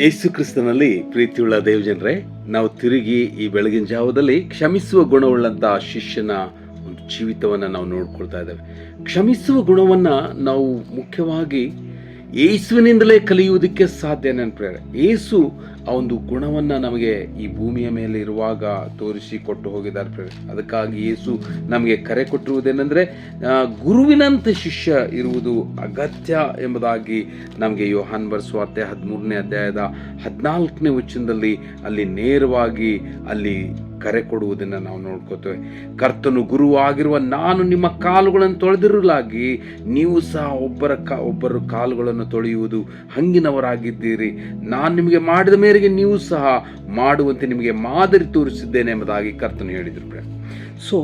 ಯೇಸು ಕ್ರಿಸ್ತನಲ್ಲಿ ಪ್ರೀತಿಯುಳ್ಳ ದೇವಜನರೇ, ನಾವು ತಿರುಗಿ ಈ ಬೆಳಗಿನ ಜಾವದಲ್ಲಿ ಕ್ಷಮಿಸುವ ಗುಣವುಳ್ಳಂತಹ ಶಿಷ್ಯನ ಒಂದು ಜೀವಿತವನ್ನು ನಾವು ನೋಡ್ಕೊಳ್ತಾ ಇದ್ದೇವೆ. ಕ್ಷಮಿಸುವ ಗುಣವನ್ನು ನಾವು ಮುಖ್ಯವಾಗಿ ಯೇಸುವಿನಿಂದಲೇ ಕಲಿಯುವುದಕ್ಕೆ ಸಾಧ್ಯ ನನ್ನ ಪ್ರೇರ ಯೇಸು ಆ ಒಂದು ಗುಣವನ್ನು ನಮಗೆ ಈ ಭೂಮಿಯ ಮೇಲೆ ಇರುವಾಗ ತೋರಿಸಿ ಕೊಟ್ಟು ಹೋಗಿದ್ದಾರೆ ಅದಕ್ಕಾಗಿ ಯೇಸು ನಮಗೆ ಕರೆ ಕೊಟ್ಟಿರುವುದೇನೆಂದರೆ ಗುರುವಿನಂಥ ಗುರುವಿನಂತೆ ಶಿಷ್ಯ ಇರುವುದು ಅಗತ್ಯ ಎಂಬುದಾಗಿ ನಮಗೆ ಯೋಹಾನ್ ಬರ್ಸುವಾರ್ತೆ ಹದಿಮೂರನೇ ಅಧ್ಯಾಯದ ಹದಿನಾಲ್ಕನೇ ವಚನದಲ್ಲಿ ಅಲ್ಲಿ ನೇರವಾಗಿ ಅಲ್ಲಿ ಕರೆ ಕೊಡುವುದನ್ನು ನಾವು ನೋಡ್ಕೋತೇವೆ. ಕರ್ತನು ಗುರುವಾಗಿರುವ ನಾನು ನಿಮ್ಮ ಕಾಲುಗಳನ್ನು ತೊಳೆದಿರಲಾಗಿ ನೀವು ಸಹ ಒಬ್ಬರ ಕ, ಒಬ್ಬರ ಕಾಲುಗಳನ್ನು ತೊಳೆಯುವುದು ಹಂಗಿನವರಾಗಿದ್ದೀರಿ. ನಾನು ನಿಮಗೆ ಮಾಡಿದ ಮೇರೆಗೆ ನೀವು ಸಹ ಮಾಡುವಂತೆ ನಿಮಗೆ ಮಾದರಿ ತೋರಿಸಿದ್ದೇನೆ ಎಂಬುದಾಗಿ ಕರ್ತನು ಹೇಳಿದರು ಸೊ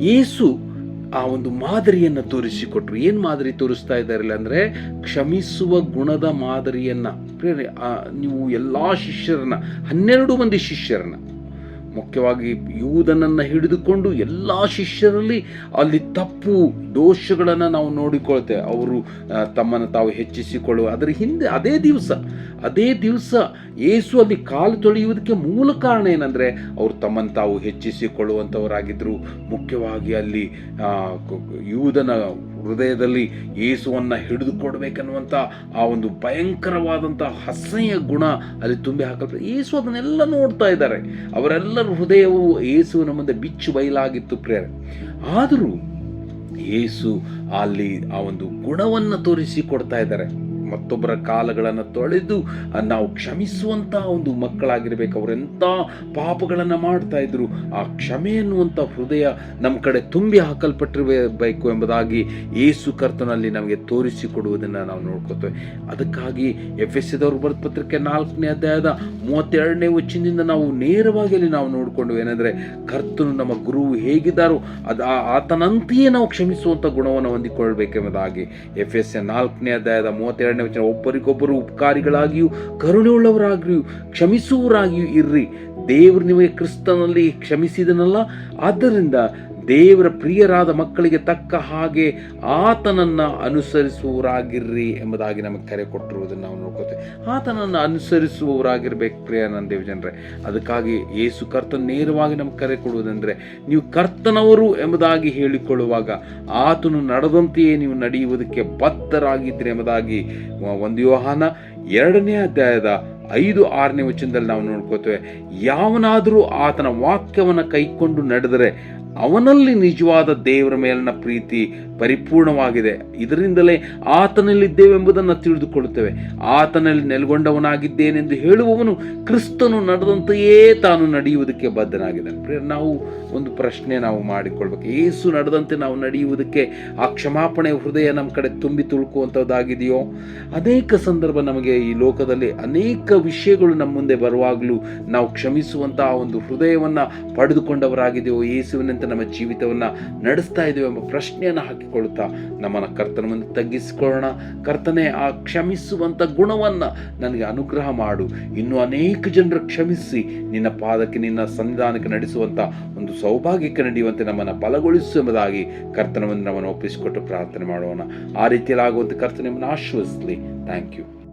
ಯೇಸು ಆ ಒಂದು ಮಾದರಿಯನ್ನು ತೋರಿಸಿಕೊಟ್ರು. ಏನು ಮಾದರಿ ತೋರಿಸ್ತಾ ಇದ್ದಾರಲ್ಲ ಅಂದರೆ ಕ್ಷಮಿಸುವ ಗುಣದ ಮಾದರಿಯನ್ನು. ನೀವು ಎಲ್ಲ ಶಿಷ್ಯರನ್ನ, ಹನ್ನೆರಡು ಮಂದಿ ಶಿಷ್ಯರನ್ನ ಮುಖ್ಯವಾಗಿ ಯೂದನನ್ನು ಹಿಡಿದುಕೊಂಡು ಎಲ್ಲ ಶಿಷ್ಯರಲ್ಲಿ ಅಲ್ಲಿ ತಪ್ಪು ದೋಷಗಳನ್ನು ನಾವು ನೋಡಿಕೊಳ್ತೇವೆ. ಅವರು ತಮ್ಮನ್ನು ತಾವು ಹೆಚ್ಚಿಸಿಕೊಳ್ಳುವ. ಅದರ ಹಿಂದೆ ಅದೇ ದಿವಸ ಅದೇ ದಿವಸ ಏಸು ಅಲ್ಲಿ ಕಾಲು ತೊಳೆಯುವುದಕ್ಕೆ ಮೂಲ ಕಾರಣ ಏನಂದರೆ ಅವರು ತಮ್ಮನ್ನು ತಾವು ಹೆಚ್ಚಿಸಿಕೊಳ್ಳುವಂಥವರಾಗಿದ್ದರು ಮುಖ್ಯವಾಗಿ ಅಲ್ಲಿ ಯೂದನ ಹೃದಯದಲ್ಲಿ ಯೇಸುವನ್ನು ಹಿಡಿದುಕೊಡ್ಬೇಕನ್ನುವಂಥ ಆ ಒಂದು ಭಯಂಕರವಾದಂಥ ಹಸೆಯ ಗುಣ ಅಲ್ಲಿ ತುಂಬಿ ಹಾಕಲ್ಪಟ್ಟ ಏಸು ಅದನ್ನೆಲ್ಲ ನೋಡ್ತಾ ಇದ್ದಾರೆ. ಅವರೆಲ್ಲರ ಹೃದಯವು ಏಸುವಿನ ಮುಂದೆ ಬಿಚ್ಚು ಬಯಲಾಗಿತ್ತು ಪ್ರೇರೆ ಆದರೂ ಏಸು ಅಲ್ಲಿ ಆ ಒಂದು ಗುಣವನ್ನು ತೋರಿಸಿ ಕೊಡ್ತಾ ಇದ್ದಾರೆ. ಮತ್ತೊಬ್ಬರ ಕಾಲಗಳನ್ನು ತೊಳೆದು, ನಾವು ಕ್ಷಮಿಸುವಂಥ ಒಂದು ಮಕ್ಕಳಾಗಿರ್ಬೇಕು. ಅವರೆಂಥ ಪಾಪಗಳನ್ನು ಮಾಡ್ತಾ ಇದ್ರು, ಆ ಕ್ಷಮೆ ಎನ್ನುವಂಥ ಹೃದಯ ನಮ್ಮ ಕಡೆ ತುಂಬಿ ಹಾಕಲ್ಪಟ್ಟಿರಬೇಕು ಎಂಬುದಾಗಿ ಏಸು ಕರ್ತನಲ್ಲಿ ನಮಗೆ ತೋರಿಸಿಕೊಡುವುದನ್ನು ನಾವು ನೋಡ್ಕೋತೇವೆ. ಅದಕ್ಕಾಗಿ ಎಫ್ ಎಸ್ ಸಿದವ್ರ ಬರೆದ ಪತ್ರಿಕೆ ನಾಲ್ಕನೇ ಅಧ್ಯಾಯದ ಮೂವತ್ತೆರಡನೇ ವಚನದಿಂದ ನಾವು ನೇರವಾಗಿ ಅಲ್ಲಿ ನಾವು ನೋಡಿಕೊಂಡು ಏನಂದರೆ, ಕರ್ತನು ನಮ್ಮ ಗುರು ಹೇಗಿದ್ದಾರೋ, ಅದು ಆತನಂತೆಯೇ ನಾವು ಕ್ಷಮಿಸುವಂಥ ಗುಣವನ್ನು ಹೊಂದಿಕೊಳ್ಬೇಕೆಂಬುದಾಗಿ ಎಫ್ ಎಸ್ ಎ ನಾಲ್ಕನೇ ಅಧ್ಯಾಯದ ಮೂವತ್ತೆರಡನೇ ವಚನ ಒಬ್ಬರಿಗೊಬ್ಬರು ಉಪಕಾರಿಗಳಾಗಿಯೂ ಕರುಣೆಯುಳ್ಳವರಾಗಿಯೂ ಕ್ಷಮಿಸುವರಾಗಿಯೂ ಇರ್ರಿ ದೇವರು ನಿಮಗೆ ಕ್ರಿಸ್ತನಲ್ಲಿ ಕ್ಷಮಿಸಿದನಲ್ಲ ಆದ್ದರಿಂದ ದೇವರ ಪ್ರಿಯರಾದ ಮಕ್ಕಳಿಗೆ ತಕ್ಕ ಹಾಗೆ ಆತನನ್ನು ಅನುಸರಿಸುವವರಾಗಿರ್ರಿ ಎಂಬುದಾಗಿ ನಮಗೆ ಕರೆ ಕೊಟ್ಟಿರುವುದನ್ನು ನಾವು ನೋಡ್ಕೋತೇವೆ ಆತನನ್ನು ಅನುಸರಿಸುವವರಾಗಿರ್ಬೇಕು ಪ್ರಿಯ ನನ್ನ ದೇವ ಜನರೇ ಅದಕ್ಕಾಗಿ ಯೇಸು ಕರ್ತನ ನೇರವಾಗಿ ನಮಗೆ ಕರೆ ಕೊಡುವುದೆಂದರೆ, ನೀವು ಕರ್ತನವರು ಎಂಬುದಾಗಿ ಹೇಳಿಕೊಳ್ಳುವಾಗ ಆತನು ನಡೆದಂತೆಯೇ ನೀವು ನಡೆಯುವುದಕ್ಕೆ ಬದ್ಧರಾಗಿದ್ದರೆ ಎಂಬುದಾಗಿ ಒಂದು ಯೋಹಾನ ಎರಡನೇ ಅಧ್ಯಾಯದ ಐದು, ಆರನೇ ವಚನದಲ್ಲಿ ನಾವು ನೋಡ್ಕೋತೇವೆ ಯಾವನಾದರೂ ಆತನ ವಾಕ್ಯವನ್ನು ಕೈಕೊಂಡು ನಡೆದರೆ ಅವನಲ್ಲಿ ನಿಜವಾದ ದೇವರ ಮೇಲಿನ ಪ್ರೀತಿ ಪರಿಪೂರ್ಣವಾಗಿದೆ. ಇದರಿಂದಲೇ ಆತನಲ್ಲಿದ್ದೇವೆಂಬುದನ್ನು ತಿಳಿದುಕೊಳ್ಳುತ್ತೇವೆ. ಆತನಲ್ಲಿ ನೆಲೆಗೊಂಡವನಾಗಿದ್ದೇನೆಂದು ಹೇಳುವವನು ಕ್ರಿಸ್ತನು ನಡೆದಂತೆಯೇ ತಾನು ನಡೆಯುವುದಕ್ಕೆ ಬದ್ಧನಾಗಿದ್ದಾನೆ. ಪ್ರಿಯ ನಾವು ಒಂದು ಪ್ರಶ್ನೆ ನಾವು ಮಾಡಿಕೊಳ್ಬೇಕು. ಏಸು ನಡೆದಂತೆ ನಾವು ನಡೆಯುವುದಕ್ಕೆ ಆ ಕ್ಷಮಾಪಣೆ ಹೃದಯ ನಮ್ಮ ಕಡೆ ತುಂಬಿ ತುಳುಕುವಂಥದ್ದಾಗಿದೆಯೋ? ಅನೇಕ ಸಂದರ್ಭ ನಮಗೆ ಈ ಲೋಕದಲ್ಲಿ ಅನೇಕ ವಿಷಯಗಳು ನಮ್ಮ ಮುಂದೆ ಬರುವಾಗಲೂ ನಾವು ಕ್ಷಮಿಸುವಂತಹ ಒಂದು ಹೃದಯವನ್ನು ಪಡೆದುಕೊಂಡವರಾಗಿದೆಯೋ? ಯೇಸುವಿನಂತೆ ನಮ್ಮ ಜೀವಿತವನ್ನು ನಡೆಸ್ತಾ ಇದ್ದೇವೆ ಎಂಬ ಪ್ರಶ್ನೆಯನ್ನು ಹಾಕಿಕೊಳ್ಳುತ್ತಾ ನಮ್ಮನ್ನು ಕರ್ತನ ಮುಂದೆ ತಗ್ಗಿಸಿಕೊಳ್ಳೋಣ. ಕರ್ತನೇ, ಆ ಕ್ಷಮಿಸುವಂಥ ಗುಣವನ್ನು ನನಗೆ ಅನುಗ್ರಹ ಮಾಡು. ಇನ್ನೂ ಅನೇಕ ಜನರು ಕ್ಷಮಿಸಿ ನಿನ್ನ ಪಾದಕ್ಕೆ, ನಿನ್ನ ಸನ್ನಿಧಾನಕ್ಕೆ ನಡೆಸುವಂಥ ಒಂದು ಸೌಭಾಗ್ಯಕ್ಕೆ ನಡೆಯುವಂತೆ ನಮ್ಮನ್ನು ಬಲಗೊಳಿಸು ಎಂಬುದಾಗಿ ಕರ್ತನ ನಮ್ಮನ್ನು ಒಪ್ಪಿಸಿಕೊಟ್ಟು ಪ್ರಾರ್ಥನೆ ಮಾಡೋಣ. ಆ ರೀತಿಯಲ್ಲಿ ಆಗುವಂಥ ಕರ್ತನ ನಿಮ್ಮನ್ನು ಆಶ್ವಸಿಸಲಿ ಥ್ಯಾಂಕ್ ಯು